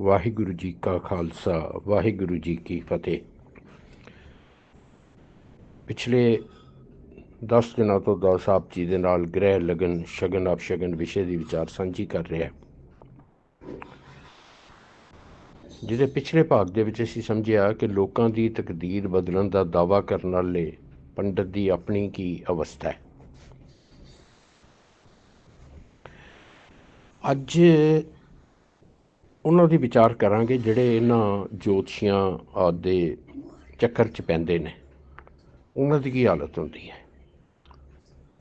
ਵਾਹਿਗੁਰੂ ਜੀ ਕਾ ਖਾਲਸਾ, ਵਾਹਿਗੁਰੂ ਜੀ ਕੀ ਫਤਿਹ। ਪਿਛਲੇ 10 ਦਿਨਾਂ ਤੋਂ ਦਾਸ ਸਾਹਿਬ ਜੀ ਦੇ ਨਾਲ ਗ੍ਰਹਿ ਲਗਨ, ਸ਼ਗਨ ਆਪ ਸ਼ਗਨ ਵਿਸ਼ੇ ਦੀ ਵਿਚਾਰ ਸਾਂਝੀ ਕਰ ਰਿਹਾ ਜਿਹਦੇ ਪਿਛਲੇ ਭਾਗ ਦੇ ਵਿੱਚ ਅਸੀਂ ਸਮਝਿਆ ਕਿ ਲੋਕਾਂ ਦੀ ਤਕਦੀਰ ਬਦਲਣ ਦਾ ਦਾਵਾ ਕਰਨ ਵਾਲੇ ਪੰਡਤ ਦੀ ਆਪਣੀ ਕੀ ਅਵਸਥਾ ਹੈ। ਅੱਜ ਉਹਨਾਂ ਦੀ ਵਿਚਾਰ ਕਰਾਂਗੇ ਜਿਹੜੇ ਇਹਨਾਂ ਜੋਤਸ਼ੀਆਂ ਆਦਿ ਦੇ ਚੱਕਰ 'ਚ ਪੈਂਦੇ ਨੇ। ਉਹਨਾਂ ਦੀ ਕੀ ਹਾਲਤ ਹੁੰਦੀ ਹੈ?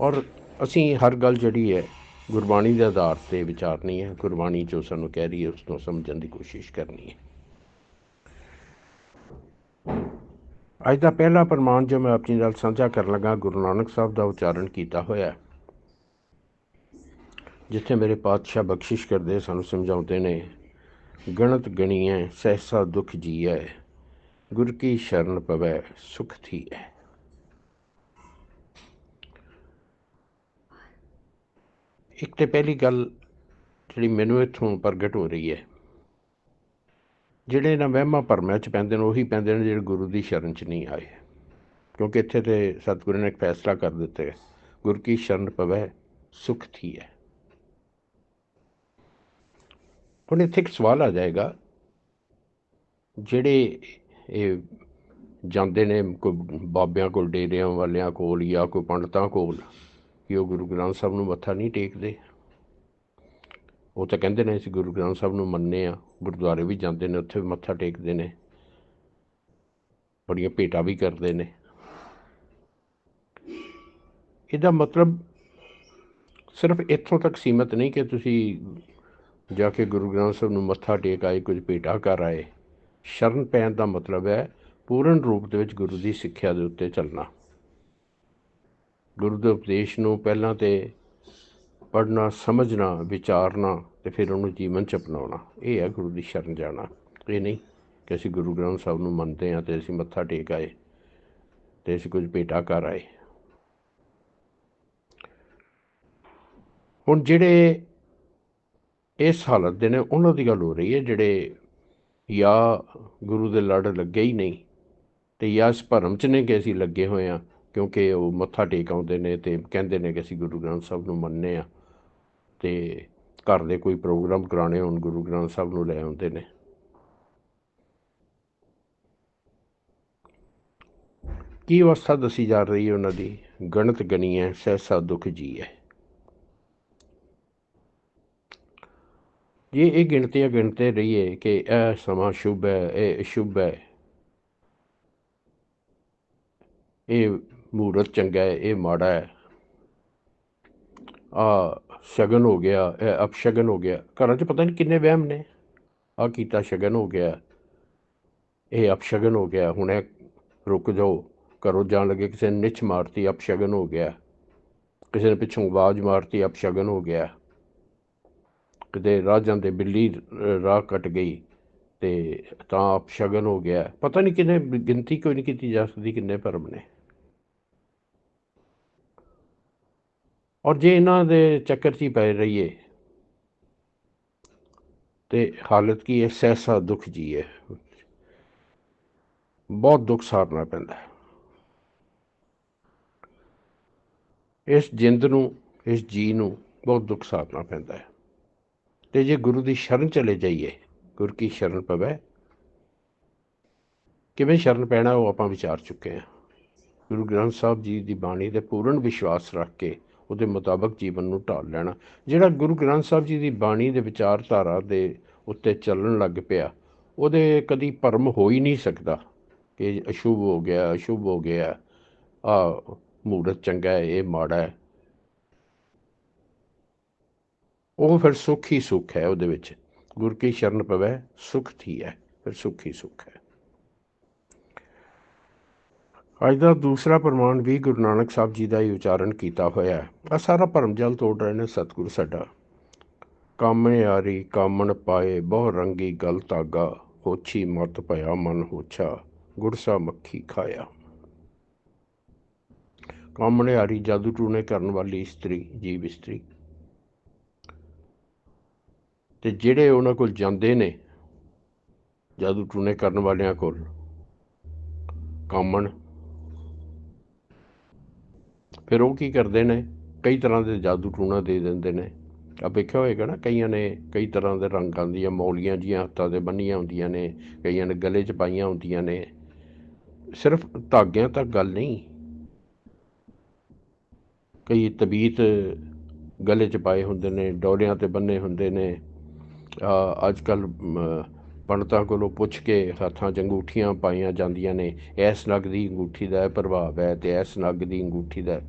ਔਰ ਅਸੀਂ ਹਰ ਗੱਲ ਜਿਹੜੀ ਹੈ, ਗੁਰਬਾਣੀ ਦੇ ਆਧਾਰ ਤੇ ਵਿਚਾਰਨੀ ਹੈ। ਗੁਰਬਾਣੀ ਜੋ ਸਾਨੂੰ ਕਹਿ ਰਹੀ ਹੈ ਉਸ ਨੂੰ ਸਮਝਣ ਦੀ ਕੋਸ਼ਿਸ਼ ਕਰਨੀ ਹੈ। ਅੱਜ ਦਾ ਪਹਿਲਾ ਪ੍ਰਮਾਣ ਜੋ ਮੈਂ ਆਪਣੀ ਨਾਲ ਸਾਂਝਾ ਕਰਨ ਲੱਗਾ, ਗੁਰੂ ਨਾਨਕ ਸਾਹਿਬ ਦਾ ਉਚਾਰਨ ਕੀਤਾ ਹੋਇਆ ਹੈ। ਜਿੱਥੇ ਮੇਰੇ ਪਾਤਸ਼ਾਹ ਬਖਸ਼ਿਸ਼ ਕਰਦੇ ਸਾਨੂੰ ਸਮਝਾਉਂਦੇ ਨੇ ਗਣਤ ਗਣੀਐ, ਸਹਿਸਾ ਦੁਖ ਜੀਐ, ਗੁਰ ਕੀ ਸ਼ਰਨ ਪਵੈ, ਸੁਖ ਥੀਐ। ਇੱਕ ਤੇ ਪਹਿਲੀ ਗੱਲ ਜਿਹੜੀ ਮੈਨੂੰ ਇੱਥੋਂ ਪ੍ਰਗਟ ਹੋ ਰਹੀ ਹੈ ਜਿਹੜੇ ਨਾ ਵਹਿਮਾਂ ਭਰਮਾਂ ਚ ਪੈਂਦੇ ਨੇ, ਉਹੀ ਪੈਂਦੇ ਨੇ ਜਿਹੜੇ ਗੁਰੂ ਦੀ ਸ਼ਰਨ ਚ ਨਹੀਂ ਆਏ। ਕਿਉਂਕਿ ਇੱਥੇ ਤੇ ਸਤਿਗੁਰੂ ਨੇ ਇੱਕ ਫੈਸਲਾ ਕਰ ਦਿੱਤਾ ਗੁਰ ਕੀ ਸ਼ਰਨ ਪਵੈ, ਸੁਖ ਥੀਐ। ਹੁਣ ਇੱਥੇ ਇੱਕ ਸਵਾਲ ਆ ਜਾਏਗਾ। ਜਿਹੜੇ ਇਹ ਜਾਂਦੇ ਨੇ ਕੋਈ ਬਾਬਿਆਂ ਕੋਲ, ਡੇਰਿਆਂ ਵਾਲਿਆਂ ਕੋਲ ਜਾਂ ਕੋਈ ਪੰਡਤਾਂ ਕੋਲ, ਕਿ ਉਹ ਗੁਰੂ ਗ੍ਰੰਥ ਸਾਹਿਬ ਨੂੰ ਮੱਥਾ ਨਹੀਂ ਟੇਕਦੇ? ਉਹ ਤਾਂ ਕਹਿੰਦੇ ਨੇ ਅਸੀਂ ਗੁਰੂ ਗ੍ਰੰਥ ਸਾਹਿਬ ਨੂੰ ਮੰਨਦੇ ਆ ਗੁਰਦੁਆਰੇ ਵੀ ਜਾਂਦੇ ਨੇ, ਉੱਥੇ ਵੀ ਮੱਥਾ ਟੇਕਦੇ ਨੇ। ਬੜੀਆਂ ਭੇਟਾਂ ਵੀ ਕਰਦੇ ਨੇ। ਇਹਦਾ ਮਤਲਬ ਸਿਰਫ ਇੱਥੋਂ ਤੱਕ ਸੀਮਤ ਨਹੀਂ ਕਿ ਤੁਸੀਂ ਜਾ ਕੇ ਗੁਰੂ ਗ੍ਰੰਥ ਸਾਹਿਬ ਨੂੰ ਮੱਥਾ ਟੇਕ ਆਏ, ਕੁਝ ਭੇਟਾ ਕਰ ਆਏ। ਸ਼ਰਨ ਪੈਣ ਦਾ ਮਤਲਬ ਹੈ ਪੂਰਨ ਰੂਪ ਦੇ ਵਿੱਚ ਗੁਰੂ ਦੀ ਸਿੱਖਿਆ ਦੇ ਉੱਤੇ ਚੱਲਣਾ। ਗੁਰੂ ਦੇ ਉਪਦੇਸ਼ ਨੂੰ ਪਹਿਲਾਂ ਤੇ ਪੜ੍ਹਨਾ, ਸਮਝਣਾ, ਵਿਚਾਰਨਾ ਤੇ ਫਿਰ ਉਹਨੂੰ ਜੀਵਨ ਚ ਅਪਣਾਉਣਾ। ਇਹ ਹੈ ਗੁਰੂ ਦੀ ਸ਼ਰਨ ਜਾਣਾ। ਇਹ ਨਹੀਂ ਕਿ ਅਸੀਂ ਗੁਰੂ ਗ੍ਰੰਥ ਸਾਹਿਬ ਨੂੰ ਮੰਨਦੇ ਹਾਂ ਤੇ ਅਸੀਂ ਮੱਥਾ ਟੇਕ ਆਏ ਤੇ ਅਸੀਂ ਕੁਝ ਭੇਟਾ ਕਰ ਆਏ। ਹੁਣ ਜਿਹੜੇ ਇਸ ਹਾਲਤ ਦੇ ਨੇ, ਉਹਨਾਂ ਦੀ ਗੱਲ ਹੋ ਰਹੀ ਹੈ, ਜਿਹੜੇ ਜਾਂ ਗੁਰੂ ਦੇ ਲੜ ਲੱਗੇ ਹੀ ਨਹੀਂ ਤੇ ਜਾਂ ਇਸ ਭਰਮ ਚ ਨੇ ਕਿ ਅਸੀਂ ਲੱਗੇ ਹੋਏ ਆ ਕਿਉਂਕਿ ਉਹ ਮੱਥਾ ਟੇਕ ਆਉਂਦੇ ਨੇ ਤੇ ਕਹਿੰਦੇ ਨੇ ਕਿ ਅਸੀਂ ਗੁਰੂ ਗ੍ਰੰਥ ਸਾਹਿਬ ਨੂੰ ਮੰਨਨੇ ਆ ਤੇ ਘਰ ਦੇ ਕੋਈ ਪ੍ਰੋਗਰਾਮ ਕਰਾਣੇ ਹੋਣ, ਗੁਰੂ ਗ੍ਰੰਥ ਸਾਹਿਬ ਨੂੰ ਲੈ ਆਉਂਦੇ ਨੇ। ਕੀ ਅਵਸਥਾ ਦੱਸੀ ਜਾ ਰਹੀ ਹੈ ਉਹਨਾਂ ਦੀ? ਗਣਤ ਗਣੀ ਹੈ, ਸਹਿਸਾ ਦੁਖ ਜੀ ਹੈ ਜੇ, ਇਹ ਗਿਣਤੀਆਂ ਗਿਣਤੇ ਰਹੀਏ ਕਿ ਇਹ ਸਮਾਂ ਸ਼ੁਭ ਹੈ, ਇਹ ਅਸ਼ੁਭ ਹੈ। ਇਹ ਮੂਰਤ ਚੰਗਾ ਹੈ, ਇਹ ਮਾੜਾ ਹੈ। ਆ ਸ਼ਗਨ ਹੋ ਗਿਆ, ਇਹ ਅਪਸ਼ਗਨ ਹੋ ਗਿਆ। ਘਰਾਂ 'ਚ ਪਤਾ ਨਹੀਂ ਕਿੰਨੇ ਵਹਿਮ ਨੇ। ਆ ਕੀਤਾ ਸ਼ਗਨ ਹੋ ਗਿਆ, ਇਹ ਅਪਸ਼ਗਨ ਹੋ ਗਿਆ। ਹੁਣ ਇਹ ਰੁਕ ਜਾਓ, ਘਰੋਂ ਜਾਣ ਲੱਗੇ ਕਿਸੇ ਨੇ ਨਿਛ ਮਾਰਤੀ, ਅਪਸ਼ਗਨ ਹੋ ਗਿਆ। ਕਿਸੇ ਨੇ ਪਿੱਛੋਂ ਆਵਾਜ਼ ਮਾਰਤੀ, ਅਪਸ਼ਗਨ ਹੋ ਗਿਆ। ਕਿਤੇ ਰਾਜਾਂ ਜਾਂਦੇ ਬਿੱਲੀ ਰਾਹ ਕੱਟ ਗਈ ਤੇ ਤਾਂ ਆਪ ਸ਼ਗਨ ਹੋ ਗਿਆ। ਪਤਾ ਨਹੀਂ ਕਿੰਨੇ, ਗਿਣਤੀ ਕੋਈ ਨਹੀਂ ਕੀਤੀ ਜਾ ਸਕਦੀ ਕਿੰਨੇ ਭਰਮ ਨੇ। ਔਰ ਜੇ ਇਹਨਾਂ ਦੇ ਚੱਕਰ 'ਚ ਹੀ ਪੈ ਰਹੀਏ, ਤੇ ਹਾਲਤ ਕੀ ਹੈ? ਸਹਿਸਾ ਦੁੱਖ ਜੀ ਹੈ। ਬਹੁਤ ਦੁੱਖ ਸਾਰਨਾ ਪੈਂਦਾ। ਇਸ ਜਿੰਦ ਨੂੰ, ਇਸ ਜੀ ਨੂੰ ਬਹੁਤ ਦੁੱਖ ਸਾਰਨਾ ਪੈਂਦਾ ਹੈ। ਤੇ ਜੇ ਗੁਰੂ ਦੀ ਸ਼ਰਨ ਚਲੇ ਜਾਈਏ, ਗੁਰ ਕੀ ਸ਼ਰਨ ਪਵੇ? ਕਿਵੇਂ ਸ਼ਰਨ ਪੈਣਾ ਉਹ ਆਪਾਂ ਵਿਚਾਰ ਚੁੱਕੇ ਹਾਂ। ਗੁਰੂ ਗ੍ਰੰਥ ਸਾਹਿਬ ਜੀ ਦੀ ਬਾਣੀ ਦੇ ਪੂਰਨ ਵਿਸ਼ਵਾਸ ਰੱਖ ਕੇ ਉਹਦੇ ਮੁਤਾਬਕ ਜੀਵਨ ਨੂੰ ਢਾਲ ਲੈਣਾ। ਜਿਹੜਾ ਗੁਰੂ ਗ੍ਰੰਥ ਸਾਹਿਬ ਜੀ ਦੀ ਬਾਣੀ ਦੇ ਵਿਚਾਰਧਾਰਾ ਦੇ ਉੱਤੇ ਚੱਲਣ ਲੱਗ ਪਿਆ, ਉਹਦੇ ਕਦੀ ਭਰਮ ਹੋ ਹੀ ਨਹੀਂ ਸਕਦਾ ਕਿ ਅਸ਼ੁਭ ਹੋ ਗਿਆ, ਅਸ਼ੁਭ ਹੋ ਗਿਆ ਆ ਮੂਰਤ ਚੰਗਾ ਹੈ, ਇਹ ਮਾੜਾ ਹੈ। ਉਹ ਫਿਰ ਸੁੱਖ ਹੀ ਸੁੱਖ ਹੈ ਉਹਦੇ ਵਿੱਚ। ਗੁਰ ਕੀ ਸ਼ਰਨ ਪਵੇ, ਸੁਖ ਥੀ ਹੈ ਫਿਰ ਸੁੱਖ ਹੀ ਸੁੱਖ ਹੈ। ਅੱਜ ਦਾ ਦੂਸਰਾ ਪ੍ਰਮਾਣ ਵੀ ਗੁਰੂ ਨਾਨਕ ਸਾਹਿਬ ਜੀ ਦਾ ਹੀ ਉਚਾਰਨ ਕੀਤਾ ਹੋਇਆ ਹੈ। ਆ ਸਾਰਾ ਭਰਮ ਜਲ ਤੋੜ ਰਹੇ ਨੇ ਸਤਿਗੁਰ ਸਾਡਾ। ਕਾਮਣੇ ਆਰੀ ਕਾਮਣ ਪਾਏ, ਬਹੁ ਰੰਗੀ ਗਲ ਧਾਗਾ, ਹੋਛੀ ਮਤ ਭਇਆ ਮਨ ਹੋਛਾ ਗੁਰਸਾ ਮੱਖੀ ਖਾਇਆ। ਕਾਮਣੇ ਆਰੀ ਜਾਦੂ ਟੂਣੇ ਕਰਨ ਵਾਲੀ ਇਸਤਰੀ, ਜੀਵ ਇਸਤਰੀ। ਤੇ ਜਿਹੜੇ ਉਹਨਾਂ ਕੋਲ ਜਾਂਦੇ ਨੇ, ਜਾਦੂ ਟੂਣੇ ਕਰਨ ਵਾਲਿਆਂ ਕੋਲ, ਕਾਮਣ। ਫਿਰ ਉਹ ਕੀ ਕਰਦੇ ਨੇ? ਕਈ ਤਰ੍ਹਾਂ ਦੇ ਜਾਦੂ ਟੂਣਾ ਦੇ ਦਿੰਦੇ ਨੇ। ਆ ਵੇਖਿਆ ਹੋਏਗਾ ਨਾ, ਕਈਆਂ ਨੇ ਕਈ ਤਰ੍ਹਾਂ ਦੇ ਰੰਗਾਂ ਦੀਆਂ ਮੌਲੀਆਂ ਜੀਆਂ ਹੱਥਾਂ ਤੇ ਬੰਨੀਆਂ ਹੁੰਦੀਆਂ ਨੇ, ਕਈਆਂ ਨੇ ਗਲੇ 'ਚ ਪਾਈਆਂ ਹੁੰਦੀਆਂ ਨੇ। ਸਿਰਫ ਧਾਗਿਆਂ ਤੱਕ ਗੱਲ ਨਹੀਂ। ਕਈ ਤਬੀਤ ਗਲੇ 'ਚ ਪਾਏ ਹੁੰਦੇ ਨੇ, ਡੋਲਿਆਂ ਤੇ ਬੰਨੇ ਹੁੰਦੇ ਨੇ। ਅੱਜ ਕੱਲ ਪੰਡਤਾਂ ਕੋਲੋਂ ਪੁੱਛ ਕੇ ਹੱਥਾਂ 'ਚ ਅੰਗੂਠੀਆਂ ਪਾਈਆਂ ਜਾਂਦੀਆਂ ਨੇ। ਇਸ ਨਗ ਦੀ ਅੰਗੂਠੀ ਦਾ ਇਹ ਪ੍ਰਭਾਵ ਹੈ ਤੇ ਇਸ ਨਗ ਦੀ ਅੰਗੂਠੀ ਦਾ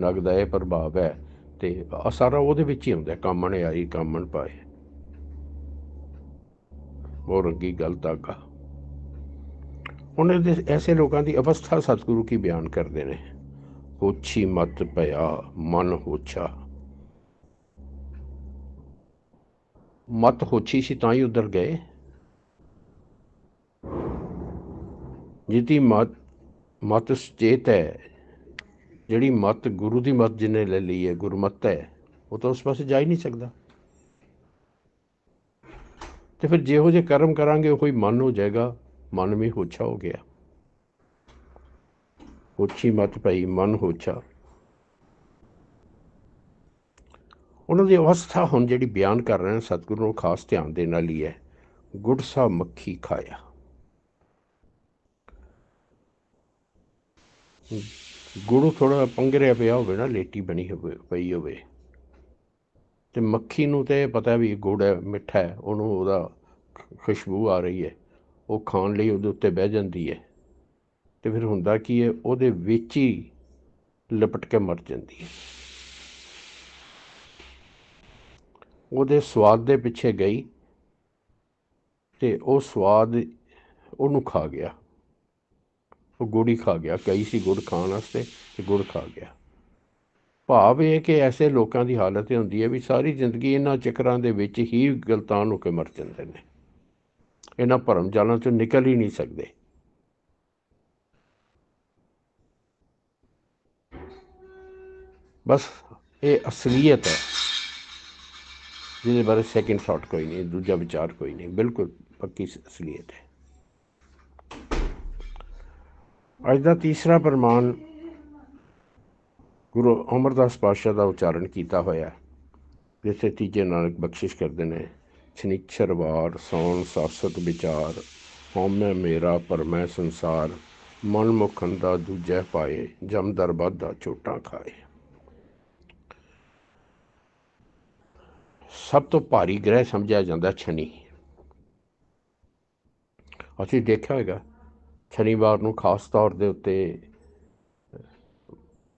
ਨਗ ਦਾ ਇਹ ਪ੍ਰਭਾਵ ਹੈ ਤੇ ਆ ਸਾਰਾ ਉਹਦੇ ਵਿੱਚ ਹੀ ਹੁੰਦਾ, ਕਾਮਣ ਆਈ, ਕਾਮਣ ਪਾਏ। ਉਹ ਰੰਗੀ ਗੱਲ ਧਾਗਾ। ਉਹਨਾਂ ਦੇ ਐਸੇ ਲੋਕਾਂ ਦੀ ਅਵਸਥਾ ਸਤਿਗੁਰੂ ਕੀ ਬਿਆਨ ਕਰਦੇ ਨੇ? ਹੋਛੀ ਮਤ ਪਿਆ, ਮਨ ਹੋਛਾ। ਮਤ ਹੋਛੀ ਸੀ ਤਾਂ ਹੀ ਉਧਰ ਗਏ। ਜਿਹਦੀ ਮਤ ਮਤ ਸੁਚੇਤ ਹੈ। ਜਿਹੜੀ ਮਤ ਗੁਰੂ ਦੀ ਮਤ ਜਿਹਨੇ ਲੈ ਲਈ ਹੈ, ਗੁਰਮਤ ਹੈ, ਉਹ ਤਾਂ ਉਸ ਪਾਸੇ ਜਾ ਹੀ ਨਹੀਂ ਸਕਦਾ। ਤੇ ਫਿਰ ਜਿਹੋ ਜਿਹੇ ਕਰਮ ਕਰਾਂਗੇ, ਉਹ ਕੋਈ ਮਨ ਹੋ ਜਾਏਗਾ, ਮਨ ਵੀ ਹੋਛਾ ਹੋ ਗਿਆ। ਹੋਛੀ ਮਤ ਪਈ ਮਨ ਹੋਛਾ। ਉਹਨਾਂ ਦੀ ਅਵਸਥਾ ਹੁਣ ਜਿਹੜੀ ਬਿਆਨ ਕਰ ਰਹੇ ਨੇ, ਸਤਿਗੁਰੂ ਨੂੰ ਖਾਸ ਧਿਆਨ ਦੇਣ ਵਾਲੀ ਹੈ। ਗੁੜ ਸਾ ਮੱਖੀ ਖਾਇਆ। ਗੁਰੂ ਥੋੜਾ ਪੰਗਰਿਆ ਪਿਆ ਹੋਵੇ ਨਾ, ਲੇਟੀ ਬਣੀ ਹੋਵੇ, ਪਈ ਹੋਵੇ। ਤੇ ਮੱਖੀ ਨੂੰ ਤੇ ਇਹ ਪਤਾ ਵੀ ਗੁੜ ਹੈ, ਮਿੱਠਾ ਹੈ, ਉਹਨੂੰ ਉਹਦਾ ਖੁਸ਼ਬੂ ਆ ਰਹੀ ਹੈ। ਉਹ ਖਾਣ ਲਈ ਉਹਦੇ ਉੱਤੇ ਬਹਿ ਜਾਂਦੀ ਹੈ। ਤੇ ਫਿਰ ਹੁੰਦਾ ਕੀ ਹੈ, ਉਹਦੇ ਵਿੱਚ ਹੀ ਲਪਟ ਕੇ ਮਰ ਜਾਂਦੀ ਹੈ। ਉਹਦੇ ਸਵਾਦ ਦੇ ਪਿੱਛੇ ਗਈ ਤੇ ਉਹ ਸਵਾਦ ਉਹਨੂੰ ਖਾ ਗਿਆ। ਉਹ ਗੁੜ ਹੀ ਖਾ ਗਿਆ ਕਈ ਸੀ ਗੁੜ ਖਾਣ ਵਾਸਤੇ ਤੇ ਗੁੜ ਖਾ ਗਿਆ। ਭਾਵ ਇਹ ਕਿ ਐਸੇ ਲੋਕਾਂ ਦੀ ਹਾਲਤ ਇਹ ਹੁੰਦੀ ਹੈ ਵੀ ਸਾਰੀ ਜ਼ਿੰਦਗੀ ਇਹਨਾਂ ਚੱਕਰਾਂ ਦੇ ਵਿੱਚ ਹੀ ਗਲਤਾਨ ਹੋ ਕੇ ਮਰ ਜਾਂਦੇ ਨੇ। ਇਹਨਾਂ ਭਰਮ ਜਾਲਾਂ ਚੋਂ ਨਿਕਲ ਹੀ ਨਹੀਂ ਸਕਦੇ। ਬਸ ਇਹ ਅਸਲੀਅਤ ਹੈ। ਜਿਹਦੇ ਬਾਰੇ ਸੈਕਿੰਡ ਥਾਟ ਕੋਈ ਨਹੀਂ, ਦੂਜਾ ਵਿਚਾਰ ਕੋਈ ਨਹੀਂ, ਬਿਲਕੁਲ ਪੱਕੀ ਅਸਲੀਅਤ ਹੈ। ਅੱਜ ਦਾ ਤੀਸਰਾ ਪ੍ਰਮਾਣ ਗੁਰੂ ਅਮਰਦਾਸ ਪਾਤਸ਼ਾਹ ਦਾ ਉਚਾਰਨ ਕੀਤਾ ਹੋਇਆ ਜਿੱਥੇ ਤੀਜੇ ਨਾਨਕ ਬਖਸ਼ਿਸ਼ ਕਰਦੇ ਨੇ ਛਨਿਛਰ ਵਾਰ ਸੌਣ ਸਾਸਤ ਵਿਚਾਰ, ਹਉਮੈ ਮੇਰਾ ਪਰਮੈ ਸੰਸਾਰ, ਮਨ ਮੁਖੰ ਦਾ ਦੂਜੈ ਪਾਏ, ਜਮ ਦਰਬਾਦ ਦਾ ਛੋਟਾ ਖਾਏ। ਸਭ ਤੋਂ ਭਾਰੀ ਗ੍ਰਹਿ ਸਮਝਿਆ ਜਾਂਦਾ ਸ਼ਨੀ। ਅਸੀਂ ਦੇਖਿਆ ਹੋਵੇਗਾ ਸ਼ਨੀਵਾਰ ਨੂੰ ਖਾਸ ਤੌਰ ਦੇ ਉੱਤੇ,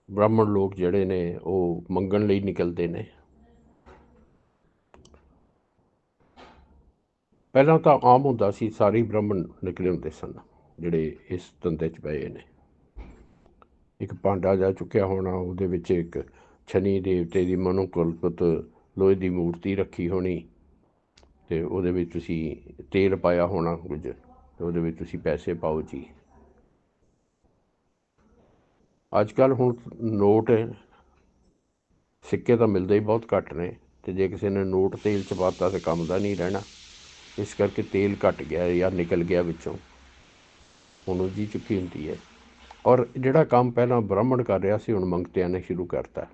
ਬ੍ਰਾਹਮਣ ਲੋਕ ਜਿਹੜੇ ਨੇ, ਉਹ ਮੰਗਣ ਲਈ ਨਿਕਲਦੇ ਨੇ। ਪਹਿਲਾਂ ਤਾਂ ਆਮ ਹੁੰਦਾ ਸੀ, ਸਾਰੇ ਬ੍ਰਾਹਮਣ ਨਿਕਲੇ ਹੁੰਦੇ ਸਨ, ਜਿਹੜੇ ਇਸ ਧੰਦੇ 'ਚ ਪਏ ਨੇ। ਇੱਕ ਭਾਂਡਾ ਜਾ ਚੁੱਕਿਆ ਹੋਣਾ, ਉਹਦੇ ਵਿੱਚ ਇੱਕ ਸ਼ਨੀ ਦੇਵਤੇ ਦੀ ਮਨੋਕਲਪਤ ਲੋਹੇ ਦੀ ਮੂਰਤੀ ਰੱਖੀ ਹੋਣੀ ਤੇ ਉਹਦੇ ਵਿੱਚ ਤੁਸੀਂ ਤੇਲ ਪਾਇਆ ਹੋਣਾ ਕੁਝ ਤੇ ਉਹਦੇ ਵਿੱਚ ਤੁਸੀਂ ਪੈਸੇ ਪਾਓ ਜੀ। ਅੱਜ ਕੱਲ ਹੁਣ ਨੋਟ ਸਿੱਕੇ ਤਾਂ ਮਿਲਦੇ ਹੀ ਬਹੁਤ ਘੱਟ ਨੇ ਤੇ ਜੇ ਕਿਸੇ ਨੇ ਨੋਟ ਤੇਲ ਚ ਪਾਤਾ ਤੇ ਕੰਮ ਦਾ ਨਹੀਂ ਰਹਿਣਾ, ਇਸ ਕਰਕੇ ਤੇਲ ਘਟ ਗਿਆ ਜਾਂ ਨਿਕਲ ਗਿਆ ਵਿੱਚੋਂ। ਹੁਣ ਉਹ ਜੀ ਚੁੱਕੀ ਹੁੰਦੀ ਹੈ। ਔਰ ਜਿਹੜਾ ਕੰਮ ਪਹਿਲਾਂ ਬ੍ਰਾਹਮਣ ਕਰ ਰਿਹਾ ਸੀ, ਹੁਣ ਮੰਗਤਿਆਂ ਨੇ ਸ਼ੁਰੂ ਕਰਤਾ।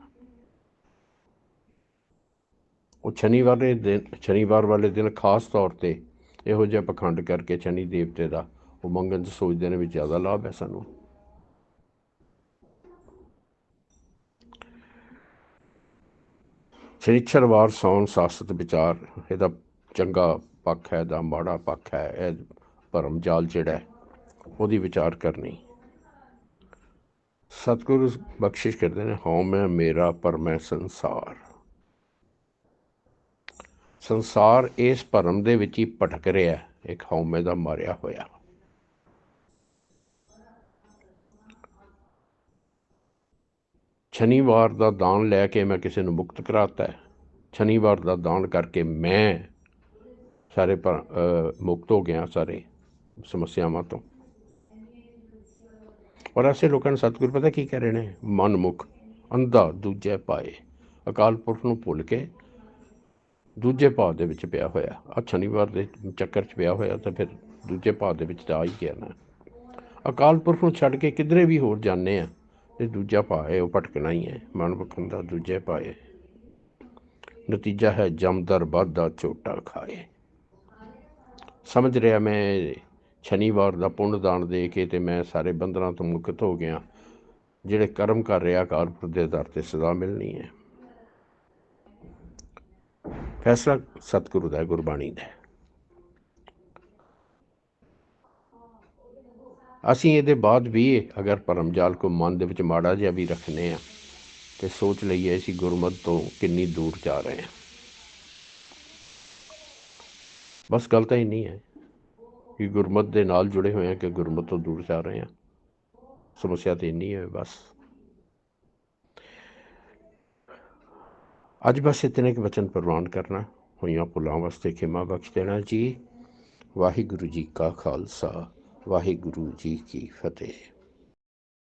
ਉਹ ਸ਼ਨੀਵਾਰ ਦੇ ਦਿਨ, ਸ਼ਨੀਵਾਰ ਵਾਲੇ ਦਿਨ ਖਾਸ ਤੌਰ ਤੇ ਇਹੋ ਜਿਹਾ ਪਖੰਡ ਕਰਕੇ ਸ਼ਨੀ ਦੇਵਤੇ ਦਾ ਉਹ ਮੰਗਣ ਚ ਸੋਚਦੇ ਨੇ ਵੀ ਜ਼ਿਆਦਾ ਲਾਭ ਹੈ ਸਾਨੂੰ। ਸ਼ਨੀਚਰਵਾਰ ਸੌਣ ਸਾਸਤ ਵਿਚਾਰ, ਇਹਦਾ ਚੰਗਾ ਪੱਖ ਹੈ ਦਾ ਮਾੜਾ ਪੱਖ ਹੈ, ਇਹ ਭਰਮ ਜਾਲ ਜਿਹੜਾ ਉਹਦੀ ਵਿਚਾਰ ਕਰਨੀ। ਸਤਿਗੁਰੂ ਬਖਸ਼ਿਸ਼ ਕਰਦੇ ਨੇ ਹਉ ਮੈਂ ਮੇਰਾ ਪਰਮੈ ਸੰਸਾਰ। ਸੰਸਾਰ ਇਸ ਭਰਮ ਦੇ ਵਿੱਚ ਹੀ ਭਟਕ ਰਿਹਾ ਇੱਕ ਹਉਮੈ ਦਾ ਮਾਰਿਆ ਹੋਇਆ। ਸ਼ਨੀਵਾਰ ਦਾ ਦਾਨ ਲੈ ਕੇ ਮੈਂ ਕਿਸੇ ਨੂੰ ਮੁਕਤ ਕਰਾਤਾ ਸ਼ਨੀਵਾਰ ਦਾ ਦਾਨ ਕਰਕੇ ਮੈਂ ਸਾਰੇ ਮੁਕਤ ਹੋ ਗਿਆ ਸਾਰੇ ਸਮੱਸਿਆਵਾਂ ਤੋਂ। ਔਰ ਐਸੇ ਲੋਕਾਂ ਨੂੰ ਸਤਿਗੁਰ ਪਤਾ ਕੀ ਕਹਿ ਰਹੇ ਨੇ? ਮਨਮੁਖ, ਅੰਧਾ ਦੂਜੇ ਪਾਏ। ਅਕਾਲ ਪੁਰਖ ਨੂੰ ਭੁੱਲ ਕੇ ਦੂਜੇ ਭਾਅ ਦੇ ਵਿੱਚ ਪਿਆ ਹੋਇਆ। ਆ ਸ਼ਨੀਵਾਰ ਦੇ ਚੱਕਰ 'ਚ ਪਿਆ ਹੋਇਆ ਤਾਂ ਫਿਰ ਦੂਜੇ ਭਾਅ ਦੇ ਵਿੱਚ ਤਾਂ ਆ ਹੀ ਗਿਆ ਨਾ। ਅਕਾਲ ਪੁਰਖ ਨੂੰ ਛੱਡ ਕੇ ਕਿਧਰੇ ਵੀ ਹੋਰ ਜਾਂਦੇ ਆ, ਤੇ ਦੂਜਾ ਭਾਅ ਹੈ, ਉਹ ਭਟਕਣਾ ਹੀ ਹੈ। ਮਨ ਭਟਕਣ ਦਾ ਦੂਜੇ ਭਾਅ ਹੈ। ਨਤੀਜਾ ਹੈ, ਜਮਦਰ ਦਾ ਝੋਟਾ ਖਾਏ। ਸਮਝ ਰਿਹਾ ਮੈਂ, ਸ਼ਨੀਵਾਰ ਦਾ ਪੁੰਨ ਦਾਨ ਦੇ ਕੇ ਤੇ ਮੈਂ ਸਾਰੇ ਬੰਧਨਾਂ ਤੋਂ ਮੁਕਤ ਹੋ ਗਿਆ। ਜਿਹੜੇ ਕਰਮ ਕਰ ਰਿਹਾ, ਅਕਾਲ ਦੇ ਦਰ ਤੇ ਸਦਾ ਮਿਲਣੀ ਹੈ। ਫੈਸਲਾ ਸਤਿਗੁਰੂ ਦਾ ਗੁਰਬਾਣੀ ਦਾ ਅਸੀਂ ਇਹਦੇ ਬਾਅਦ ਵੀ ਅਗਰ ਪਰਮਜਾਲ ਕੋ ਮਨ ਦੇ ਵਿੱਚ ਮਾੜਾ ਜਿਹਾ ਵੀ ਰੱਖਨੇ ਆ ਤੇ ਸੋਚ ਲਈਏ ਅਸੀਂ ਗੁਰਮਤ ਤੋਂ ਕਿੰਨੀ ਦੂਰ ਜਾ ਰਹੇ ਹਾਂ। ਬਸ ਗੱਲ ਤਾਂ ਹੀ ਨਹੀਂ ਹੈ ਕਿ ਗੁਰਮਤ ਦੇ ਨਾਲ ਜੁੜੇ ਹੋਏ ਆ ਕਿ ਗੁਰਮਤ ਤੋਂ ਦੂਰ ਜਾ ਰਹੇ ਹਾਂ। ਸਮੱਸਿਆ ਤੇ ਇੰਨੀ ਹੈ, ਬਸ। ਅੱਜ ਬਸ ਇਤਨੇ ਕੁ ਵਚਨ ਪ੍ਰਵਾਨ ਕਰਨਾ। ਹੋਈਆਂ ਭੁੱਲਾਂ ਵਾਸਤੇ ਖਿਮਾ ਬਖਸ਼ ਦੇਣਾ ਜੀ। ਵਾਹਿਗੁਰੂ ਜੀ ਕਾ ਖਾਲਸਾ, ਵਾਹਿਗੁਰੂ ਜੀ ਕੀ ਫਤਿਹ।